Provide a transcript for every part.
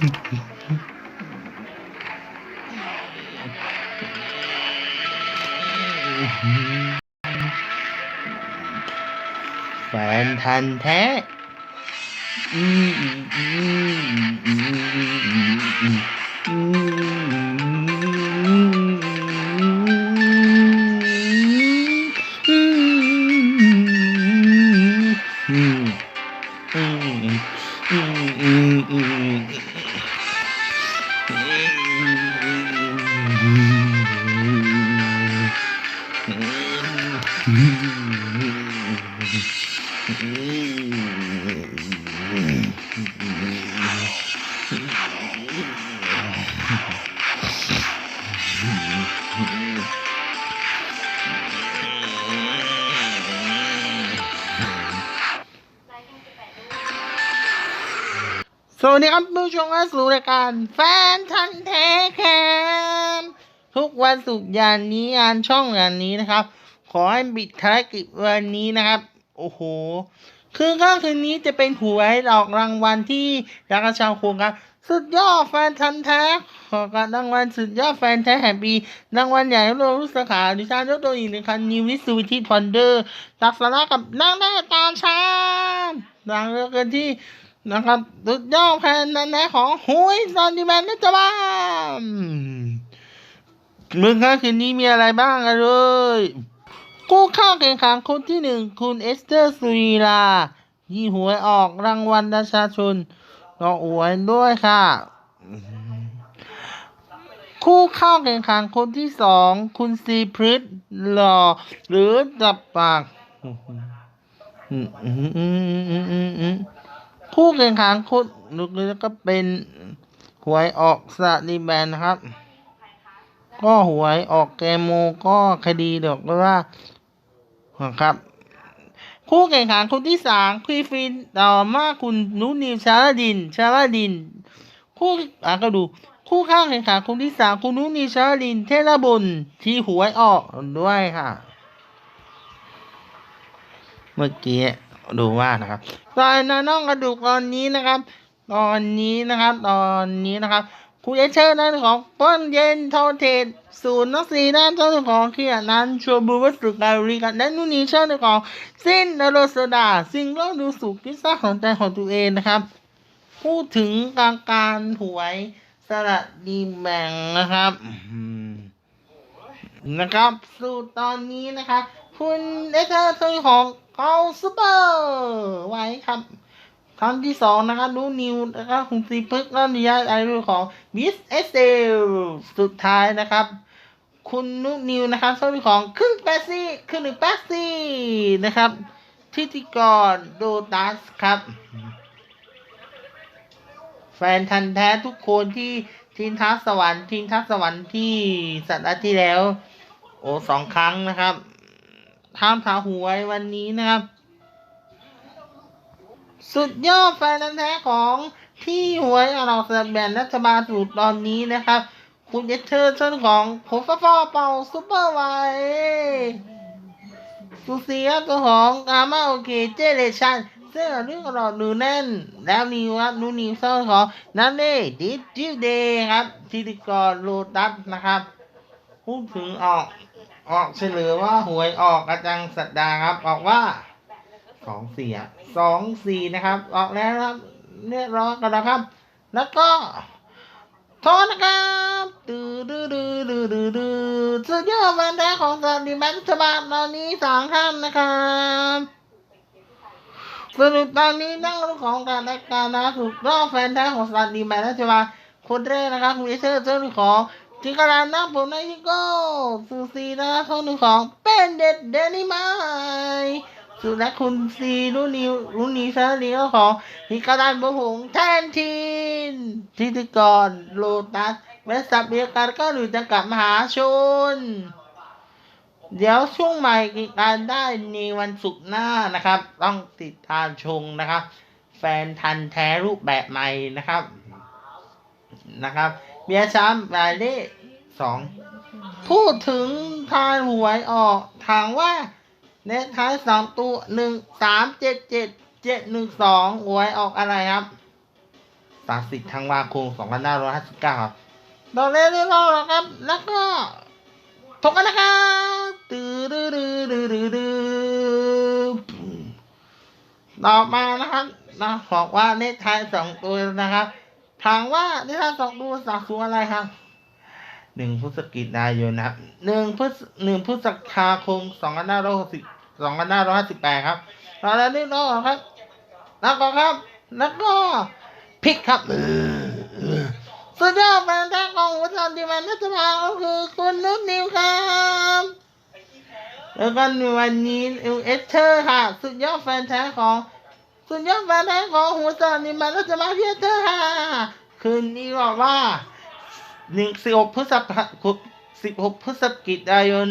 嗯嗯嗯嗯嗯嗯。 สวัสดีครับผู้ชมเข้าสู่รายการแฟนทันแท้แคนทุกวันศุกร์ยางนี้งานช่องอย่างนี้นะครับ ขอให้บิดภารกิจวันนี้นะครับ โอ้โห คือก็คืนนี้จะเป็นหวยออกรางวัลที่รักชาวโครงการสุดยอดแฟนทันแท้ขอการรางวัลสุดยอดแฟนแท้แห่งปีรางวัลใหญ่รวมทุกสาขาดิฉันยกตัวอีกหนึ่งคันนิวิสวิธีพอนเดอร์ตักสาระกับนั่งได้ตามชามดังเรื่องกันที่ นะครับสุดยอดแผ่นนั้นนของหุยซอนดิแมนนะจ๊ะบ้านมึงครับคืนนี้มีอะไรบ้างกันเลยกู้เข้าแข่งขันคนที่หนึ่งคุณเอสเตอร์สุรีลายี่หวยออกรางวัลประชาชนรออวยด้วยค่ะ คู่เข้าแข่งขันคนที่สองคุณซีพริตหล่อหรือจับปาก ผู้แข่งขันคนลุกนี้ก็เป็นหวยออกสลีแบนนะครับ ก็หวยออกแกมโมก็คดีเดอกว่าครับผู้แข่งขันคนที่สามคือฟินต่อมาคุณนุนิวชาลาดิน ชาลาดิน คู่อะก็ดู คู่ข้างแข่งขันคนที่สามคุณนุนิวชาลาดิน เทระบุญที่หวยออกด้วยค่ะ เมื่อกี้ ดูว่านะครับตอนนั้นน้องกระดูกตอนนี้นะครับ ตอนนี้นะครับ ตอนนี้นะครับคุณเอเชอร์นั่นของป้นเย็นโทเทศศูนย์นักสีด้านเจ้าของเขียนั้นชัวบูวัสดุการีกันและนุ่นนีเชอร์ของสิ้นนโรสดาสิ่งเล่าดูสุขพิซซ่าของใจของตัวเองนะครับ พูดถึงการการหวยสระดีแบ่งนะครับอืมนะครับ สู่ตอนนี้นะคะ คุณเอเธอร์ตัวของ เกาซูเปอร์ไว้ครับครั้งที่สองนะคะนูนิวนะครับคุณซีพึกแล้วนิยายไอรูของมิสเอสเซลสุดท้ายนะครับ คุณนุนิวนะครับตัวของครึ่งแปซี่ครึ่งหนึ่งแปซี่นะครับทิติกรโดตัสครับ แฟนทันแท้ทุกคนที่ทีมทัพสวรรค์ทีมทัพสวรรค์ที่สัปดาห์ที่แล้ว โอ้สองครั้งนะครับ ท่ามทาหวยวันนี้นะครับ สุดยอดแฟนนธุ์แท้ของที่หวยออกสลากแบ่งรัฐบาลสูตรตอนนี้นะครับ คุณเอเชอร์ชนของผมฟ้าฟ้าเป่าซูเปอร์ไวสุเสียตัวของอามาโอเคเจเลชันเสื้อเรื่องรอดูแน่น แล้วนิวครับนูนิวเซอร์ของนันเน่ดิจิวเดย์ครับทิติกรโลตัสนะครับ พูดถึงออก ออกเฉลยว่าหวยออกอาจารย์สัปดาห์ครับออกว่าสองสี่อะสองสี่นะครับ ออกแล้วครับเรียบร้อยกันแล้วครับ แล้วก็โทษนะครับดื้อดื้อดื้อดื้อดื้อดื้อสุดยอดแฟนแท้ของสวัสดีแมนฉบับตอนนี้สองท่านนะครับสรุปตอนนี้นั่งรถของการรายการนะถูกรอบแฟนแท้ของสวัสดีแมนฉบับคนแรกนะครับคุณเอเชอร์เจ้าหนึ่ง ของที่กำลังนั่งผมในที่โก้สุสีนะครับข้อหนึ่งของเป็นเด็ดเดนิมายสุและคุณซีรุ่นนิวรุ่นนี้ซะนี้ก็ของที่กำลังบผมแทนทีนทิติกรโลตัสบริษัทเดียกันก็หรือจะกลับมหาชน เดี๋ยวช่วงใหม่กิจการได้ในวันศุกร์หน้านะครับ ต้องติดตามชมนะครับ แฟนทันแท้รูปแบบใหม่นะครับนะครับ เบียร์ช้ำหมายเลขสองพูดถึงทายหวยออกถามว่าเลขท้ายสองตัวหนึ่งสามเจ็ดเจ็ดเจ็ดหนึ่งสองหวยออกอะไรครับ30ธันวาคม2559ครับตอนเล่นเรื่องเราครับ แล้วก็ถกกันนะครับตื้อดื้อดื้อดื้อดื้อดื้อต่อมานะครับนะบอกว่าเลขท้ายสองตัวนะครับ ถามว่าเลขท้ายสองตัวสักสูอะไรครับหนึ่งพฤศจิกายนนะครับหนึ่งพฤศหนึ่งพฤษภาคมสองพันห้าร้อยหกสิบสองพันห้าร้อยห้าสิบแปดครับตอนนี้เราครับแล้วก็ครับ แล้วก็พริกครับสุดยอดแฟนแท้ของหัวใจดีมันนัทภาก็คือคุณนุชนิวครับแล้วก็วันนี้เอลเอเชอร์ค่ะ สุดยอดแฟนแท้ของ สุดยอดแฟนแท้ของหัวใจดีมันนัทภาเพียเตอร์ค่ะคืนนี้บอกว่าหนึ่งสิบหกพฤษภาสิบหกพฤศจิกายน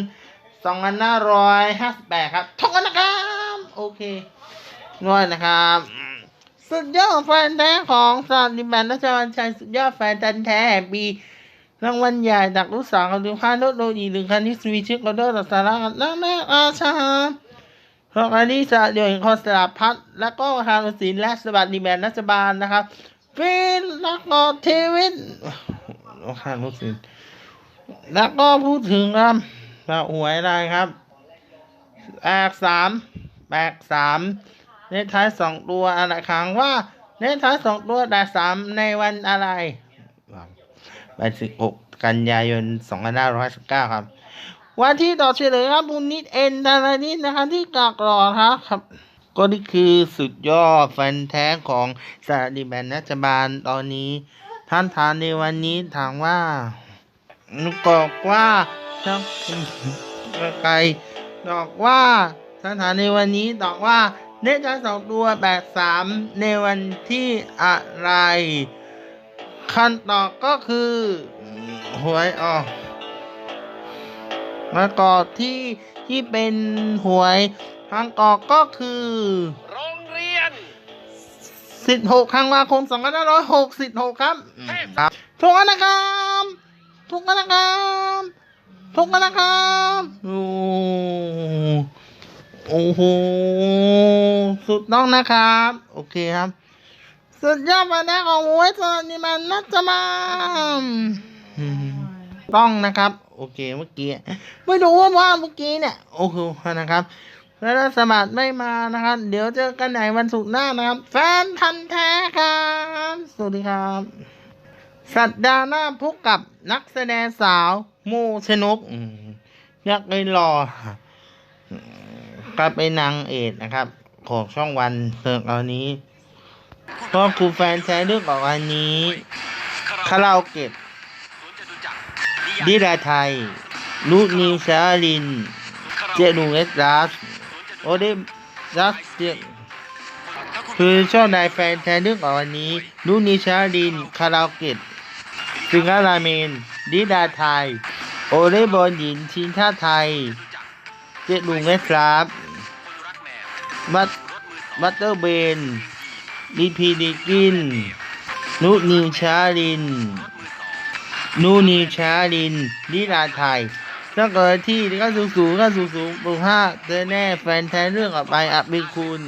สองพันห้าร้อยห้าสิบแปดครับท่องกันนะครับ โอเคง่อยนะครับสุดยอดแฟนแท้ของสารดิบันรัชวันชัยสุดยอดแฟนแท้แห่งปีรางวัลใหญ่จากลูกสาวของดูค่ารถโดยอีหรือคันที่สวีชิกโดร์สาระนักแม่อาชา ราะอันนี้จะเดียวคอนสลาพัฒน์และก็ทางศิลและสวัสดิแมนรัฐบาลนะครับฟินแล้วก็เทวินข้างรถศิลป์แล้วก็พูดถึงครับมาหวยอะไรครับแปดสามแปดสามเลขท้ายสองตัวอะไรครั้งว่าเลขท้ายสองตัวแต่สามในวันอะไรวันสิบหกกันยายนสองพันห้าร้อยสิบเก้าครับ วันที่ต่อเฉลยครับบุญนิดเอ็นดารานิดนะครับที่กากรอครับครับก็นี่คือสุดยอดแฟนแท้ของสาดิแบนรัฐบาลตอนนี้ ท่านทานในวันนี้ถามว่านุกบอกว่าช่างไกลบอกว่าท่านทานในวันนี้บอกว่าเลขท้ายสองตัวแปดสามในวันที่อะไรคันตอก็คือหวยออก มากอกที่ที่เป็นหวยทางกอกก็คือ โรงเรียนสิบหกธันวาคมสองพันห้าร้อยหกสิบหกครับครับถูกแล้วนะครับถูกแล้วนะครับถูกแล้วนะครับโอ้โอ้โหสุดต้องนะครับ โอเคครับ สุดยอดมาแน่ของมวยสนนี่มันนัจะมาอืมต้องนะครับ โอเคเมื่อกี้ไม่รู้ว่าเมื่อกี้เนี่ยโอ้โหนะครับแล้วสมัครไม่มานะครับ เดี๋ยวเจอกันไหนวันศุกร์หน้านะครับ แฟนพันแท้ครับ สวัสดีครับ สัปดาห์หน้าพบกับนักแสดงสาวโมชนกอืมอยากไปรอกลายเป็นนางเอกนะครับ ของช่องวันเพิงอานี้เพราะครูแฟนแท้เรื่องออกอันนี้คาราโอเกะ นิยายดิดาไทยลูนิวชาลิน เจนูเอสดัสโอเดดัสเจคือช่องนายแฟนแทนเรื่องของวันนี้ลูนิชาลิน คาราเกะสิงห์ราเมนดิดาไทย โอเดบอลหญิงทีมชาติไทย เจนูเอสดัสคนรักแมวบัตบัตเตอร์เบนดีพีดีกินนูนิวชาลิน นูนิชาลินนิลาไทยถ้าเกิดที่ก็สูงสูงก็สูงสูงปรุงห้าเจอแน่แฟนแท้เรื่องออกไปอับบิคุณ